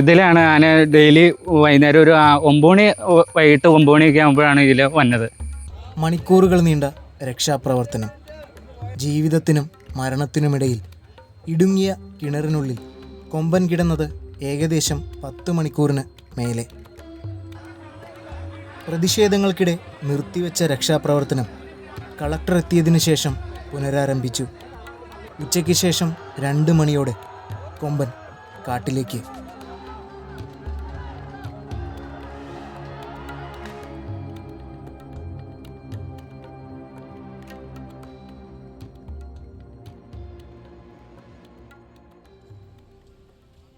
ഇതിലാണ് ആന ഡെയിലി വൈകുന്നേരം ഒരു ഒമ്പത് മണി വൈകിട്ട് ഒമ്പത് മണിയൊക്കെ ആകുമ്പോഴാണ് ഇതിൽ വന്നത്. മണിക്കൂറുകൾ നീണ്ട രക്ഷാപ്രവർത്തനം ജീവിതത്തിനും മരണത്തിനുമിടയിൽ ഇടുങ്ങിയ കിണറിനുള്ളിൽ കൊമ്പൻ കിടന്നത് ഏകദേശം പത്ത് മണിക്കൂറിന് മേലെ. പ്രതിഷേധങ്ങൾക്കിടെ നിർത്തിവെച്ച രക്ഷാപ്രവർത്തനം കളക്ടർ എത്തിയതിനു ശേഷം പുനരാരംഭിച്ചു. ഉച്ചയ്ക്ക് ശേഷം രണ്ട് മണിയോടെ കൊമ്പൻ കാട്ടിലേക്ക്.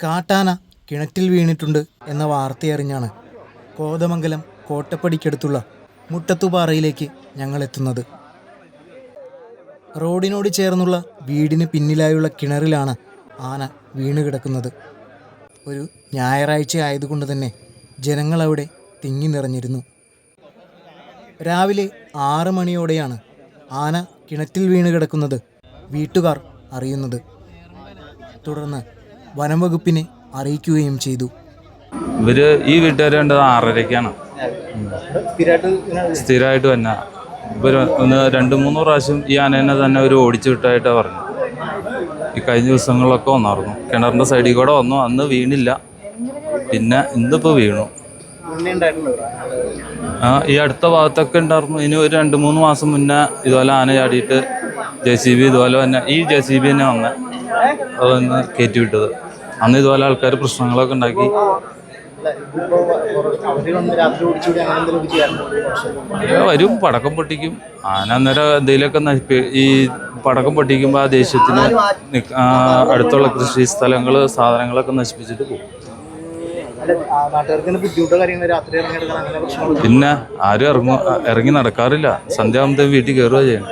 കാട്ടാന കിണറ്റിൽ വീണിട്ടുണ്ട് എന്ന വാർത്തയറിഞ്ഞാണ് കോതമംഗലം കോട്ടപ്പടിക്കടുത്തുള്ള മുട്ടത്തുപാറയിലേക്ക് ഞങ്ങൾ എത്തുന്നത് റോഡിനോട് ചേർന്നുള്ള വീടിന് പിന്നിലായുള്ള കിണറിലാണ് ആന വീണ് കിടക്കുന്നത്. ഒരു ഞായറാഴ്ച ആയതുകൊണ്ട് തന്നെ ജനങ്ങൾ അവിടെ തിങ്ങി നിറഞ്ഞിരുന്നു. രാവിലെ ആറ് മണിയോടെയാണ് ആന കിണറ്റിൽ വീണ് കിടക്കുന്നത് വീട്ടുകാർ അറിയുന്നത്. തുടർന്ന് വനംവകുപ്പിനെ അറിയിക്കുകയും ചെയ്തു. ഇവർ ഈ വീട്ടുകാർ കണ്ടത് ആറരയ്ക്കാണ് സ്ഥിരമായിട്ട് തന്നെ ഇവർ ഒന്ന് രണ്ട് മൂന്ന് പ്രാവശ്യം ഈ ആനേനെ തന്നെ ഒരു ഓടിച്ചു വിട്ടായിട്ടാണ് ഈ കഴിഞ്ഞ ദിവസങ്ങളിലൊക്കെ വന്നായിരുന്നു കിണറിന്റെ സൈഡിൽ കൂടെ വന്നു. അന്ന് വീണില്ല. പിന്നെ ഇന്നിപ്പോൾ വീണു. ആ ഈ അടുത്ത ഭാഗത്തൊക്കെ ഉണ്ടായിരുന്നു ഇനി ഒരു രണ്ട് മൂന്ന് മാസം മുന്നേ ഇതുപോലെ ആന ചാടിയിട്ട് ജെ സി ബി ഇതുപോലെ തന്നെ ഈ ജെ സി ബി തന്നെ വന്നെ അതൊന്ന് കയറ്റി വിട്ടത് അന്ന് ഇതുപോലെ ആൾക്കാർ പ്രശ്നങ്ങളൊക്കെ ഉണ്ടാക്കി. വരും പടക്കം പൊട്ടിക്കും. ആന അന്നേരം എന്തെങ്കിലുമൊക്കെ ഈ പടക്കം പൊട്ടിക്കുമ്പോൾ ആ ദേഷ്യത്തിന് അടുത്തുള്ള കൃഷി സ്ഥലങ്ങൾ സാധനങ്ങളൊക്കെ നശിപ്പിച്ചിട്ട് പോകും. പിന്നെ ആരും ഇറങ്ങു ഇറങ്ങി നടക്കാറില്ല. സന്ധ്യ ആകുമ്പോഴത്തേക്കും വീട്ടിൽ കയറുക ചെയ്യണം.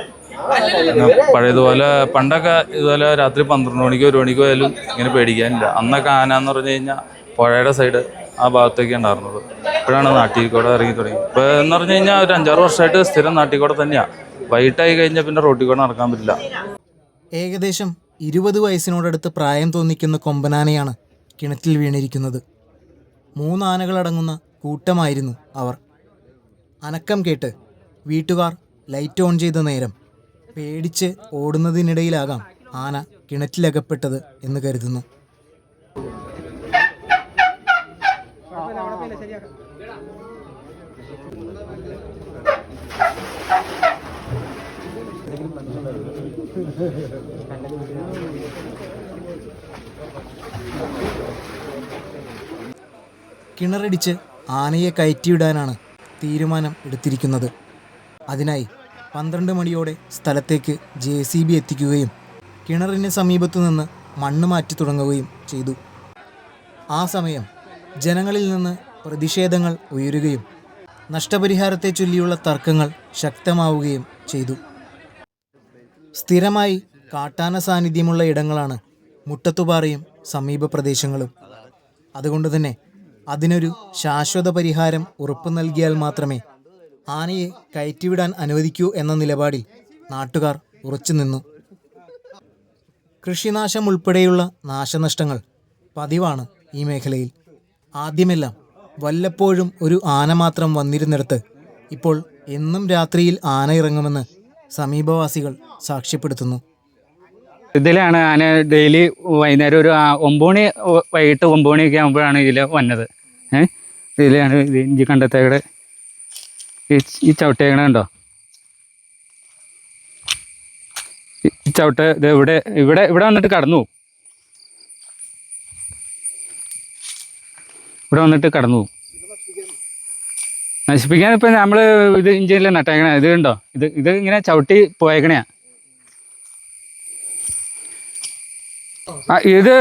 പഴയതുപോലെ പണ്ടൊക്കെ ഇതുപോലെ രാത്രി പന്ത്രണ്ട് മണിക്കോ ഒരു മണിക്കോ ആയാലും ഇങ്ങനെ പേടിക്കാനില്ല. അന്നൊക്കെ ആന എന്ന് പറഞ്ഞു കഴിഞ്ഞാൽ പുഴയുടെ സൈഡ് ആ ഭാഗത്തൊക്കെ ഉണ്ടായിരുന്നത്. ഇപ്പോഴാണ് നാട്ടിൽ കൂടെ ഇറങ്ങി തുടങ്ങി. ഇപ്പോൾ എന്ന് പറഞ്ഞു കഴിഞ്ഞാൽ ഒരു അഞ്ചാറ് വർഷമായിട്ട് സ്ഥിരം നാട്ടിൽ കൂടെ തന്നെയാണ് വൈകിട്ടായി കഴിഞ്ഞാൽ പിന്നെ റോട്ടിൽ കൂടെ നടക്കാൻ പറ്റില്ല. ഏകദേശം ഇരുപത് വയസ്സിനോടടുത്ത് പ്രായം തോന്നിക്കുന്ന കൊമ്പനാനയാണ് കിണറ്റിൽ വീണിരിക്കുന്നത്. മൂന്നാനകളടങ്ങുന്ന കൂട്ടമായിരുന്നു അവർ. അനക്കം കേട്ട് വീട്ടുകാർ ലൈറ്റ് ഓൺ ചെയ്ത നേരം പേടിച്ച് ഓടുന്നതിനിടയിലാകാം ആന കിണറ്റിലകപ്പെട്ടത് എന്ന് കരുതുന്നു. കിണറടിച്ച് ആനയെ കയറ്റിവിടാനാണ് തീരുമാനം എടുത്തിരിക്കുന്നത്. അതിനായി പന്ത്രണ്ട് മണിയോടെ സ്ഥലത്തേക്ക് ജെ സി ബി എത്തിക്കുകയും കിണറിന് സമീപത്തു നിന്ന് മണ്ണ് മാറ്റി തുടങ്ങുകയും ചെയ്തു. ആ സമയം ജനങ്ങളിൽ നിന്ന് പ്രതിഷേധങ്ങൾ ഉയരുകയും നഷ്ടപരിഹാരത്തെ ചൊല്ലിയുള്ള തർക്കങ്ങൾ ശക്തമാവുകയും ചെയ്തു. സ്ഥിരമായി കാട്ടാന സാന്നിധ്യമുള്ള ഇടങ്ങളാണ് മുട്ടത്തുപാറയും സമീപ പ്രദേശങ്ങളും. അതുകൊണ്ട് തന്നെ അതിനൊരു ശാശ്വത പരിഹാരം ഉറപ്പു നൽകിയാൽ മാത്രമേ ആനയെ കയറ്റിവിടാൻ അനുവദിക്കൂ എന്ന നിലപാടിൽ നാട്ടുകാർ ഉറച്ചു നിന്നു. കൃഷിനാശം ഉൾപ്പെടെയുള്ള നാശനഷ്ടങ്ങൾ പതിവാണ് ഈ മേഖലയിൽ. ആദ്യമെല്ലാം വല്ലപ്പോഴും ഒരു ആന മാത്രം വന്നിരുന്നിടത്ത് ഇപ്പോൾ എന്നും രാത്രിയിൽ ആന ഇറങ്ങുമെന്ന് സമീപവാസികൾ സാക്ഷ്യപ്പെടുത്തുന്നു. ഇതിലാണ് ആന ഡെയിലി വൈകുന്നേരം ഒരു ഒമ്പണി മണി വൈകിട്ട് ഒമ്പത് മണിയൊക്കെ ആകുമ്പോഴാണ് ഇതിൽ വന്നത്. ഏഹ് ഇതിലാണ് ഇത് ഇഞ്ചി കണ്ടത്തേക്കടെ ഈ ചവിട്ടേക്കണ കണ്ടോ? ഈ- ചവിട്ട ഇത് ഇവിടെ ഇവിടെ ഇവിടെ വന്നിട്ട് കടന്നു ഇവിടെ വന്നിട്ട് കടന്നു പോകും നശിപ്പിക്കാൻ ഇപ്പം നമ്മൾ ഇത് ഇഞ്ചിയിൽ നട്ടേക്കണേ? ഇത് ഉണ്ടോ ഇത് ഇത് ഇങ്ങനെ ചവിട്ടി പോയേക്കണയാ ഇത്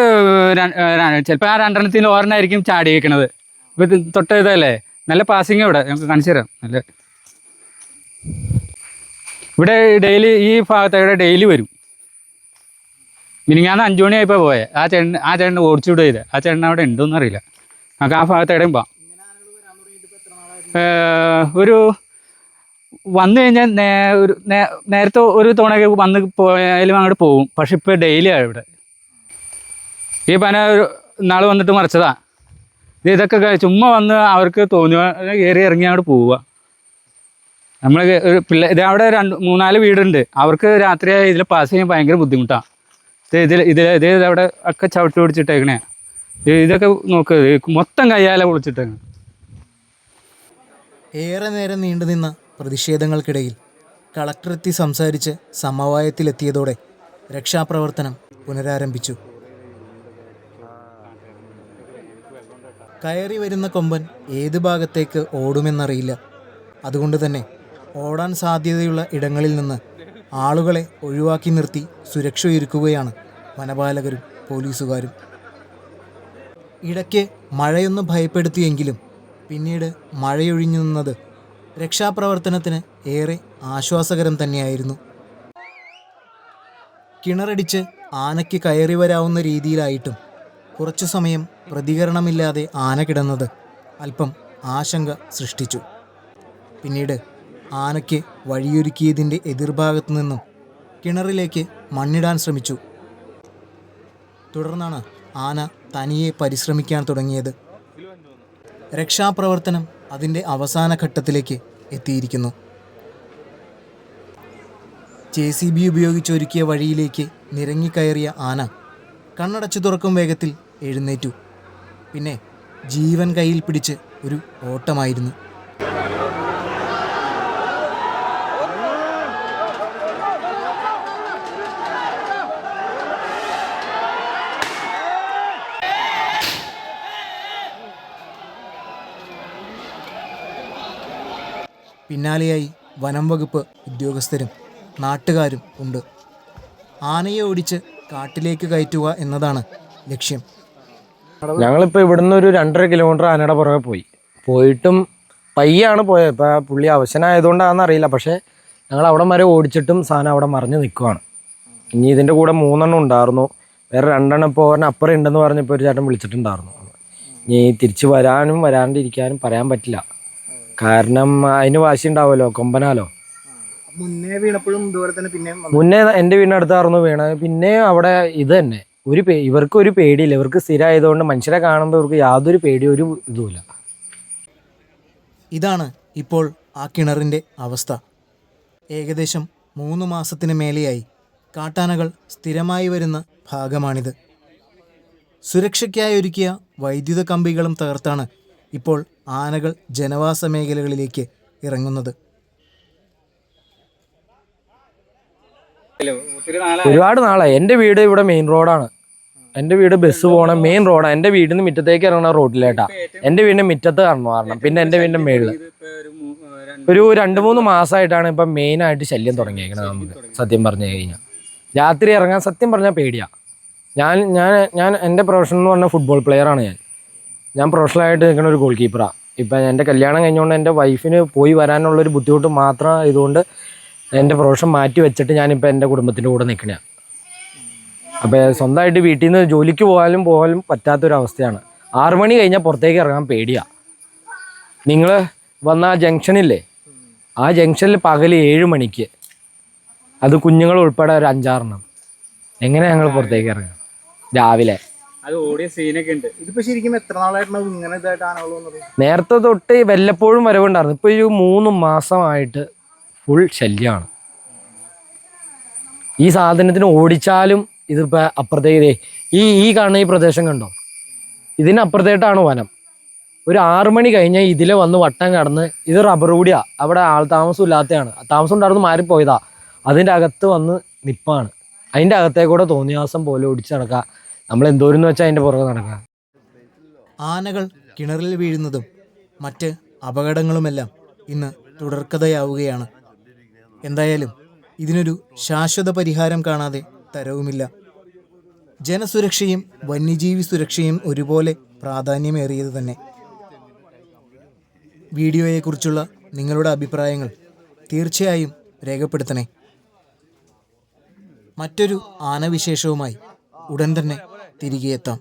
ചിലപ്പോൾ ആ രണ്ടെണ്ണത്തിൽ ചാടി ചാടിയേക്കണത് ഇപ്പം ഇത് തൊട്ട് ഇതല്ലേ? നല്ല പാസിങ് ഇവിടെ. നമുക്ക് കാണിച്ചു തരാം. നല്ല ഇവിടെ ഡെയിലി ഈ ഭാഗത്ത് ഡെയിലി വരും. മിനിങ്ങാന്ന് അഞ്ചു മണിയായപ്പോൾ പോയെ. ആ ചേട്ടൻ ആ ചേട്ടൻ ഓടിച്ചു വിടുക ആ ചേട്ടൻ അവിടെ ഉണ്ടോന്നറിയില്ല. നമുക്ക് ആ ഭാഗത്ത് എവിടെയും ഒരു വന്നു കഴിഞ്ഞാൽ നേ ഒരു നേരത്തെ ഒരു തവണയൊക്കെ വന്ന് പോയാലും അങ്ങോട്ട് പോകും പക്ഷെ ഇപ്പോൾ ഡെയിലി ആണ് ഇവിടെ. ഈ പന ഒരു നാൾ വന്നിട്ട് മറിച്ചതാ. ഇത് ഇതൊക്കെ ചുമ്മാ വന്ന് അവർക്ക് തോന്നുക കയറി ഇറങ്ങി അങ്ങോട്ട് പോവുക. നമ്മൾ ഒരു പിള്ളേ ഇത് അവിടെ രണ്ട് മൂന്നാൽ വീടുണ്ട്. അവർക്ക് രാത്രി ഇതിൽ പാസ് ചെയ്യാൻ ഭയങ്കര ബുദ്ധിമുട്ടാണ് ഇത് ഇതിൽ ഇതിൽ ഇത് അവിടെ ഒക്കെ ചവിട്ടി പിടിച്ചിട്ടേക്കണേ. ഇതൊക്കെ നോക്ക് മൊത്തം കയ്യാലെ പൊളിച്ചിട്ടേക്കണേ. ഏറെ നേരം നീണ്ടുനിന്ന പ്രതിഷേധങ്ങൾക്കിടയിൽ കളക്ടറെത്തി സംസാരിച്ച് സമവായത്തിലെത്തിയതോടെ രക്ഷാപ്രവർത്തനം പുനരാരംഭിച്ചു. കയറി വരുന്ന കൊമ്പൻ ഏത് ഭാഗത്തേക്ക് ഓടുമെന്നറിയില്ല. അതുകൊണ്ട് തന്നെ ഓടാൻ സാധ്യതയുള്ള ഇടങ്ങളിൽ നിന്ന് ആളുകളെ ഒഴിവാക്കി നിർത്തി സുരക്ഷയൊരുക്കുകയാണ് വനപാലകരും പോലീസുകാരും. ഇടയ്ക്ക് മഴയൊന്ന് ഭയപ്പെടുത്തിയെങ്കിലും പിന്നീട് മഴയൊഴിഞ്ഞു നിന്നത് രക്ഷാപ്രവർത്തനത്തിന് ഏറെ ആശ്വാസകരം തന്നെയായിരുന്നു. കിണറടിച്ച് ആനയ്ക്ക് കയറി വരാവുന്ന രീതിയിലായിട്ടും കുറച്ചു സമയം പ്രതികരണമില്ലാതെ ആന കിടന്നത് അല്പം ആശങ്ക സൃഷ്ടിച്ചു. പിന്നീട് ആനയ്ക്ക് വഴിയൊരുക്കിയതിന്റെ എതിർഭാഗത്തു നിന്നും കിണറിലേക്ക് മണ്ണിടാൻ ശ്രമിച്ചു. തുടർന്നാണ് ആന തനിയെ പരിശ്രമിക്കാൻ തുടങ്ങിയത്. രക്ഷാപ്രവർത്തനം അതിന്റെ അവസാന ഘട്ടത്തിലേക്ക് എത്തിയിരിക്കുന്നു. ജെ സി ബി ഉപയോഗിച്ചൊരുക്കിയ വഴിയിലേക്ക് നിരങ്ങിക്കയറിയ ആന കണ്ണടച്ചു തുറക്കും വേഗത്തിൽ എഴുന്നേറ്റു. പിന്നെ ജീവൻ കയ്യിൽ പിടിച്ച് ഒരു ഓട്ടമായിരുന്നു. പിന്നാലെയായി വനം വകുപ്പ് ഉദ്യോഗസ്ഥരും നാട്ടുകാരും ഉണ്ട്. ആനയെ ഓടിച്ച് കാട്ടിലേക്ക് കയറ്റുക എന്നതാണ് ലക്ഷ്യം. ഞങ്ങളിപ്പോൾ ഇവിടുന്ന് ഒരു രണ്ടര കിലോമീറ്റർ ആനയുടെ പുറകെ പോയി. പോയിട്ടും പയ്യാണ് പോയത്. ഇപ്പം പുള്ളി അവശനായതുകൊണ്ടാണെന്ന് അറിയില്ല. പക്ഷേ ഞങ്ങൾ അവിടെ വരെ ഓടിച്ചിട്ടും സാധനം അവിടെ മറിഞ്ഞ് നിൽക്കുവാണ് ഇനി ഇതിന്റെ കൂടെ മൂന്നെണ്ണം ഉണ്ടായിരുന്നു. വേറെ രണ്ടെണ്ണം ഇപ്പോൾ ഒരെണ്ണം അപ്പുറം ഉണ്ടെന്ന് പറഞ്ഞപ്പോൾ ഒരു ചേട്ടൻ വിളിച്ചിട്ടുണ്ടായിരുന്നു. ഇനി തിരിച്ച് വരാനും വരാണ്ടിരിക്കാനും പറയാൻ പറ്റില്ല. കാരണം അതിന് വാശി ഉണ്ടാവുമല്ലോ കൊമ്പനാലോ. മുന്നേ വീണപ്പോഴും ഇതുപോലെ തന്നെ പിന്നെ മുന്നേ എന്റെ വീടിനടുത്തായിരുന്നു വീണ. പിന്നെ അവിടെ ഇത് തന്നെ. ഒരു പേ ഇവർക്ക് ഒരു പേടിയില്ല. ഇവർക്ക് സ്ഥിരമായതുകൊണ്ട് മനുഷ്യരെ കാണുമ്പോൾ ഇവർക്ക് യാതൊരു പേടിയും ഒരു ഇതുമില്ല. ഇതാണ് ഇപ്പോൾ ആ കിണറിന്റെ അവസ്ഥ. ഏകദേശം മൂന്ന് മാസത്തിന് മേലെയായി. കാട്ടാനകൾ സ്ഥിരമായി വരുന്ന ഭാഗമാണിത്. സുരക്ഷയ്ക്കായി ഒരുക്കിയ വൈദ്യുത കമ്പികളും തകർത്താണ് ഇപ്പോൾ ആനകൾ ജനവാസ മേഖലകളിലേക്ക് ഇറങ്ങുന്നത്. ഒരുപാട് നാളെ എന്റെ വീട് ഇവിടെ മെയിൻ റോഡാണ് എന്റെ വീട് ബസ് പോകണ മെയിൻ റോഡാണ് എന്റെ വീടിൽ നിന്ന് മുറ്റത്തേക്ക് ഇറങ്ങണ റോഡിലേട്ടാ എന്റെ വീടിന്റെ മുറ്റത്ത് കാണണം കാരണം. പിന്നെ എന്റെ വീടിന്റെ മേളിൽ ഒരു രണ്ട് മൂന്ന് മാസമായിട്ടാണ് ഇപ്പം മെയിനായിട്ട് ശല്യം തുടങ്ങിയേക്കുന്നത് നമുക്ക് സത്യം പറഞ്ഞു കഴിഞ്ഞാൽ രാത്രി ഇറങ്ങാൻ സത്യം പറഞ്ഞാൽ പേടിയാ. ഞാൻ ഞാൻ ഞാൻ എന്റെ പ്രൊഫഷൻ എന്ന് പറഞ്ഞാൽ ഫുട്ബോൾ പ്ലെയറാണ് ഞാൻ. ഞാൻ പ്രൊഫഷണലായിട്ട് നിൽക്കുന്ന ഒരു ഗോൾ കീപ്പറാണ് ഇപ്പം എന്റെ കല്യാണം കഴിഞ്ഞുകൊണ്ട് എന്റെ വൈഫിന് പോയി വരാനുള്ള ഒരു ബുദ്ധിമുട്ട് മാത്രം ഇതുകൊണ്ട് എന്റെ പ്രൊഫഷൻ മാറ്റി വെച്ചിട്ട് ഞാനിപ്പോൾ എന്റെ കുടുംബത്തിന്റെ കൂടെ നിൽക്കണേ അപ്പോൾ സ്വന്തമായിട്ട് വീട്ടിൽ നിന്ന് ജോലിക്ക് പോകാനും പോകാനും പറ്റാത്തൊരവസ്ഥയാണ്. ആറു മണി കഴിഞ്ഞാൽ പുറത്തേക്ക് ഇറങ്ങാൻ പേടിയാണ് നിങ്ങൾ വന്ന ആ ജംഗ്ഷനില്ലേ ആ ജംഗ്ഷനിൽ പകൽ ഏഴ് മണിക്ക്. അത് കുഞ്ഞുങ്ങൾ ഉൾപ്പെടെ ഒരു അഞ്ചാറെണ്ണം. എങ്ങനെ ഞങ്ങൾ പുറത്തേക്ക് ഇറങ്ങാം രാവിലെ. അത് ഓടിയ ശരിക്കും ഇങ്ങനെ നേരത്തെ തൊട്ട് വല്ലപ്പോഴും വരവുണ്ടായിരുന്നു. ഇപ്പൊ ഒരു മൂന്ന് മാസമായിട്ട് ഫുൾ ശല്യമാണ് ഈ സാധനത്തിന് ഓടിച്ചാലും ഇതിപ്പോ അപ്പുറത്തേക്ക് ഈ ഈ കാണുന്ന ഈ പ്രദേശം കണ്ടോ? ഇതിനപ്പുറത്തേട്ടാണ് വനം. ഒരു ആറു മണി കഴിഞ്ഞാൽ ഇതിലെ വന്ന് വട്ടം കടന്ന് ഇത് റബ്ബർ കൂടിയാ. അവിടെ ആൾ താമസം ഇല്ലാത്തതാണ് താമസം ഉണ്ടായിരുന്നു മാറിപ്പോയതാ അതിന്റെ അകത്ത് വന്ന് നിപ്പാണ്. അതിന്റെ അകത്തേക്കൂടെ തോന്നിയാസം പോലെ ഓടിച്ചു നടക്കുക നമ്മൾ എന്തോരെന്ന് വെച്ചാൽ അതിന്റെ പുറകെ നടക്കുക. ആനകൾ കിണറിൽ വീഴുന്നതും മറ്റ് അപകടങ്ങളുമെല്ലാം ഇന്ന് തുടർക്കഥയാവുകയാണ്. എന്തായാലും ഇതിനൊരു ശാശ്വത പരിഹാരം കാണാതെ തരവുമില്ല. ജനസുരക്ഷയും വന്യജീവി സുരക്ഷയും ഒരുപോലെ പ്രാധാന്യമേറിയത് തന്നെ. വീഡിയോയെക്കുറിച്ചുള്ള നിങ്ങളുടെ അഭിപ്രായങ്ങൾ തീർച്ചയായും രേഖപ്പെടുത്തണേ. മറ്റൊരു ആനവിശേഷവുമായി ഉടൻ തന്നെ തിരികെ എത്താം